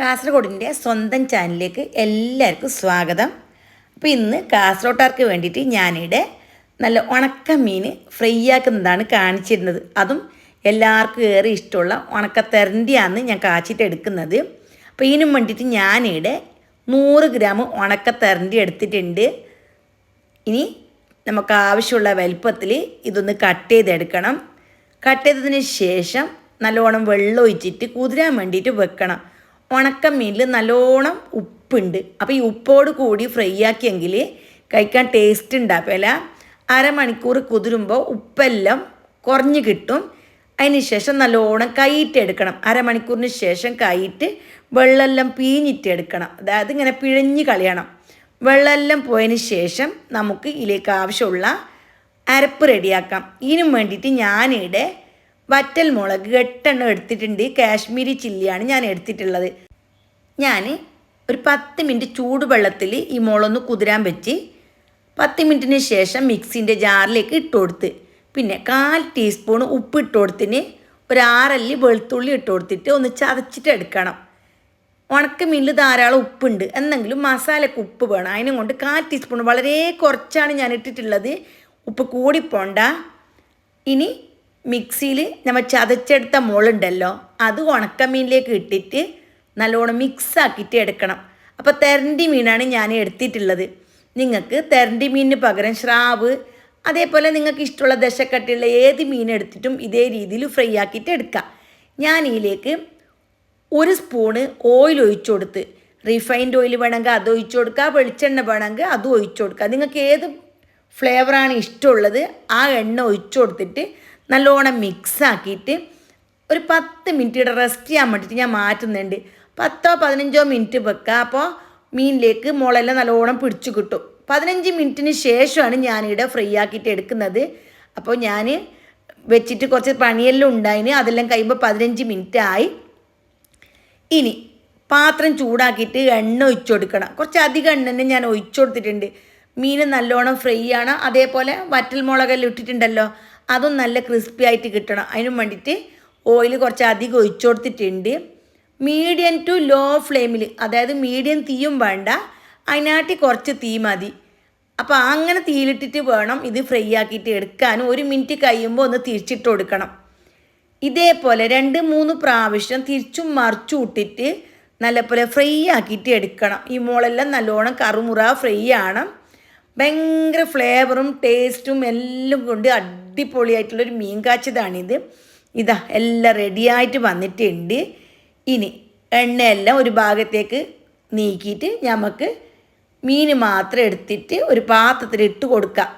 കാസർഗോഡിന്റെ സ്വന്തം ചാനലിലേക്ക് എല്ലാവർക്കും സ്വാഗതം. അപ്പോൾ ഇന്ന് കാസർഗോട്ടാർക്ക് വേണ്ടിയിട്ട് ഞാനിവിടെ നല്ല ഉണക്ക മീൻ ഫ്രൈ ആക്കുന്നതാണ് കാണിച്ചിരുന്നത്. അതും എല്ലാവർക്കും ഏറെ ഇഷ്ടമുള്ള ഉണക്ക തെരണ്ടിയാണ് ഞാൻ കാച്ചിട്ട് എടുക്കുന്നത്. അപ്പോൾ ഇതിനും വേണ്ടിയിട്ട് ഞാനിവിടെ നൂറ് ഗ്രാം ഉണക്ക തെരണ്ടി എടുത്തിട്ടുണ്ട്. ഇനി നമുക്ക് ആവശ്യമുള്ള വലുപ്പത്തിൽ ഇതൊന്ന് കട്ട് ചെയ്തെടുക്കണം. കട്ട് ചെയ്തതിന് ശേഷം നല്ലോണം വെള്ളം ഒഴിച്ചിട്ട് കുതിരാൻ വേണ്ടിയിട്ട് വെക്കണം. ഉണക്ക മീനിൽ നല്ലോണം ഉപ്പുണ്ട്. അപ്പോൾ ഈ ഉപ്പോട് കൂടി ഫ്രൈ ആക്കിയെങ്കിൽ കഴിക്കാൻ ടേസ്റ്റ് ഉണ്ടാവില്ല അരമണിക്കൂർ കുതിരുമ്പോൾ ഉപ്പെല്ലാം കുറഞ്ഞ് കിട്ടും. ശേഷം നല്ലോണം കൈയിട്ടെടുക്കണം അരമണിക്കൂറിന് ശേഷം കൈയിട്ട് വെള്ളമെല്ലാം പീഞ്ഞിട്ടെടുക്കണം അതായത് ഇങ്ങനെ പിഴഞ്ഞ് കളയണം. വെള്ളമെല്ലാം പോയതിന് ശേഷം നമുക്ക് ഇതിലേക്ക് ആവശ്യമുള്ള അരപ്പ് റെഡിയാക്കാം ഇതിനും വേണ്ടിയിട്ട് ഞാനിവിടെ വറ്റൽ മുളക് എട്ടെണ്ണം എടുത്തിട്ടുണ്ട്. കാശ്മീരി ചില്ലിയാണ് ഞാൻ എടുത്തിട്ടുള്ളത്. ഞാൻ ഒരു പത്ത് മിനിറ്റ് ചൂടുവെള്ളത്തിൽ ഈ മുളൊന്ന് കുതിരാൻ വെച്ച് പത്ത് മിനിറ്റിന് ശേഷം മിക്സിന്റെ ജാറിലേക്ക് ഇട്ട് കൊടുത്ത്. പിന്നെ കാൽ ടീസ്പൂൺ ഉപ്പ് ഇട്ട് കൊടുത്തിന് ഒരു ആറല്ലി വെളുത്തുള്ളി ഇട്ട് കൊടുത്തിട്ട് ഒന്ന് ചതച്ചിട്ട് എടുക്കണം. ഉണക്ക മീനിൽ ധാരാളം ഉപ്പുണ്ട്. എന്നെങ്കിലും മസാലയ്ക്ക് ഉപ്പ് വേണം. അതിനും കൊണ്ട് കാൽ ടീസ്പൂൺ വളരെ കുറച്ചാണ് ഞാൻ ഇട്ടിട്ടുള്ളത്. ഉപ്പ് കൂടിപ്പോണ്ട. ഇനി മിക്സിയിൽ നമ്മൾ ചതച്ചെടുത്ത മുളുണ്ടല്ലോ അത് ഉണക്കമീനിലേക്ക് ഇട്ടിട്ട് നല്ലോണം മിക്സ് ആക്കിയിട്ട് എടുക്കണം. അപ്പോൾ തെരണ്ടി മീനാണ് ഞാൻ എടുത്തിട്ടുള്ളത്. നിങ്ങൾക്ക് തെരണ്ടി മീനിന് പകരം ശ്രാവ് അതേപോലെ നിങ്ങൾക്ക് ഇഷ്ടമുള്ള ദശക്കട്ടിയുള്ള ഏത് മീൻ എടുത്തിട്ടും ഇതേ രീതിയിൽ ഫ്രൈ ആക്കിയിട്ട് എടുക്കാം. ഞാൻ ഇതിലേക്ക് ഒരു സ്പൂണ് ഓയിൽ ഒഴിച്ചു കൊടുത്ത് റിഫൈൻഡ് ഓയിൽ വേണമെങ്കിൽ അത് ഒഴിച്ചു കൊടുക്കുക വെളിച്ചെണ്ണ വേണമെങ്കിൽ അതും ഒഴിച്ചു കൊടുക്കുക. നിങ്ങൾക്ക് ഏത് ഫ്ലേവറാണ് ഇഷ്ടമുള്ളത് ആ എണ്ണ ഒഴിച്ചു കൊടുത്തിട്ട് നല്ലോണം മിക്സ് ആക്കിയിട്ട് ഒരു പത്ത് മിനിറ്റ് റെസ്റ്റ് ചെയ്യാൻ വേണ്ടിയിട്ട് ഞാൻ മാറ്റുന്നുണ്ട്. പത്തോ പതിനഞ്ചോ മിനിറ്റ് വെക്കുക അപ്പോൾ മീനിലേക്ക് മുളയെല്ലാം നല്ലോണം പിടിച്ചു കിട്ടും. പതിനഞ്ച് മിനിറ്റിന് ശേഷമാണ് ഞാനിവിടെ ഫ്രൈ ആക്കിയിട്ട് എടുക്കുന്നത്. അപ്പോൾ ഞാൻ വെച്ചിട്ട് കുറച്ച് പണിയെല്ലാം ഉണ്ടായിന്. അതെല്ലാം കഴിയുമ്പോൾ പതിനഞ്ച് മിനിറ്റ് ആയി. ഇനി പാത്രം ചൂടാക്കിയിട്ട് എണ്ണ ഒഴിച്ചു കൊടുക്കണം. കുറച്ച് അധികം എണ്ണ തന്നെ ഞാൻ ഒഴിച്ചു കൊടുത്തിട്ടുണ്ട്. മീൻ നല്ലോണം ഫ്രൈ ആണ്. അതേപോലെ വറ്റൽ മുളകെല്ലാം ഇട്ടിട്ടുണ്ടല്ലോ. അതും നല്ല ക്രിസ്പി ആയിട്ട് കിട്ടണം. അതിനും വേണ്ടിയിട്ട് ഓയിൽ കുറച്ച് അധികം ഒഴിച്ചു കൊടുത്തിട്ടുണ്ട്. മീഡിയം ടു ലോ ഫ്ലെയിമിൽ അതായത് മീഡിയം തീയും വേണ്ട അതിനാട്ടി കുറച്ച് തീ മതി. അപ്പോൾ അങ്ങനെ തീയിലിട്ടിട്ട് വേണം ഇത് ഫ്രൈ ആക്കിയിട്ട് എടുക്കാനും ഒരു മിനിറ്റ് കഴിയുമ്പോൾ ഒന്ന് തിരിച്ചിട്ട് കൊടുക്കണം. ഇതേപോലെ രണ്ട് മൂന്ന് പ്രാവശ്യം തിരിച്ചും മറിച്ചും ഇട്ടിട്ട് നല്ലപോലെ ഫ്രൈ ആക്കിയിട്ട് എടുക്കണം. ഈ മോളെല്ലാം നല്ലോണം കറുമുറ ഫ്രൈ ആണ്. ഭയങ്കര ഫ്ലേവറും ടേസ്റ്റും എല്ലാം കൊണ്ട് അടിപൊളിയായിട്ടുള്ളൊരു മീൻ കാച്ചതാണിത് ഇതാ എല്ലാം റെഡിയായിട്ട് വന്നിട്ടുണ്ട്. ഇനി എണ്ണയെല്ലാം ഒരു ഭാഗത്തേക്ക് നീക്കിയിട്ട് നമുക്ക് മീൻ മാത്രം എടുത്തിട്ട് ഒരു പാത്രത്തിൽ ഇട്ട് കൊടുക്കാം.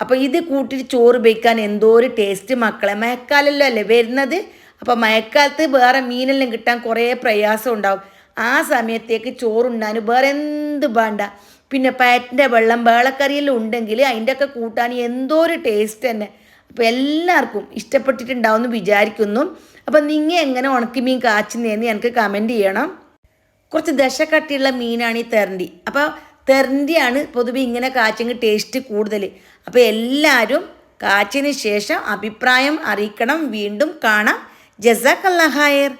അപ്പോൾ ഇത് കൂട്ടിയിട്ട് ചോറ് വയ്ക്കാൻ എന്തോ ഒരു ടേസ്റ്റ് മക്കളെ. മഴക്കാലല്ലോ അല്ലേ വരുന്നത്? അപ്പോൾ മഴക്കാലത്ത് വേറെ മീനെല്ലാം കിട്ടാൻ കുറേ പ്രയാസം ഉണ്ടാവും. ആ സമയത്തേക്ക് ചോറുണ്ടാൻ വേറെ എന്ത് വേണ്ട. പിന്നെ പയറ്റിന്റെ വെള്ളം വേളക്കറിയെല്ലാം ഉണ്ടെങ്കിൽ അതിന്റെയൊക്കെ കൂട്ടാൻ എന്തോ ഒരു ടേസ്റ്റ് തന്നെ. അപ്പോൾ എല്ലാവർക്കും ഇഷ്ടപ്പെട്ടിട്ടുണ്ടാവും എന്ന് വിചാരിക്കുന്നു. അപ്പോൾ നിങ്ങൾ എങ്ങനെ ഉണക്കിമീൻ കാച്ചുന്നതെന്ന് എനിക്ക് കമന്റ് ചെയ്യണം. കുറച്ച് ദശക്കട്ടിയുള്ള മീനാണ് ഈ തെരണ്ടി. അപ്പോൾ തെരണ്ടിയാണ് പൊതുവെ ഇങ്ങനെ കാച്ചെങ്കിൽ ടേസ്റ്റ് കൂടുതൽ അപ്പോൾ എല്ലാവരും കാച്ചതിന് ശേഷം അഭിപ്രായം അറിയിക്കണം. വീണ്ടും കാണാം. ജസാഖ് ഹായർ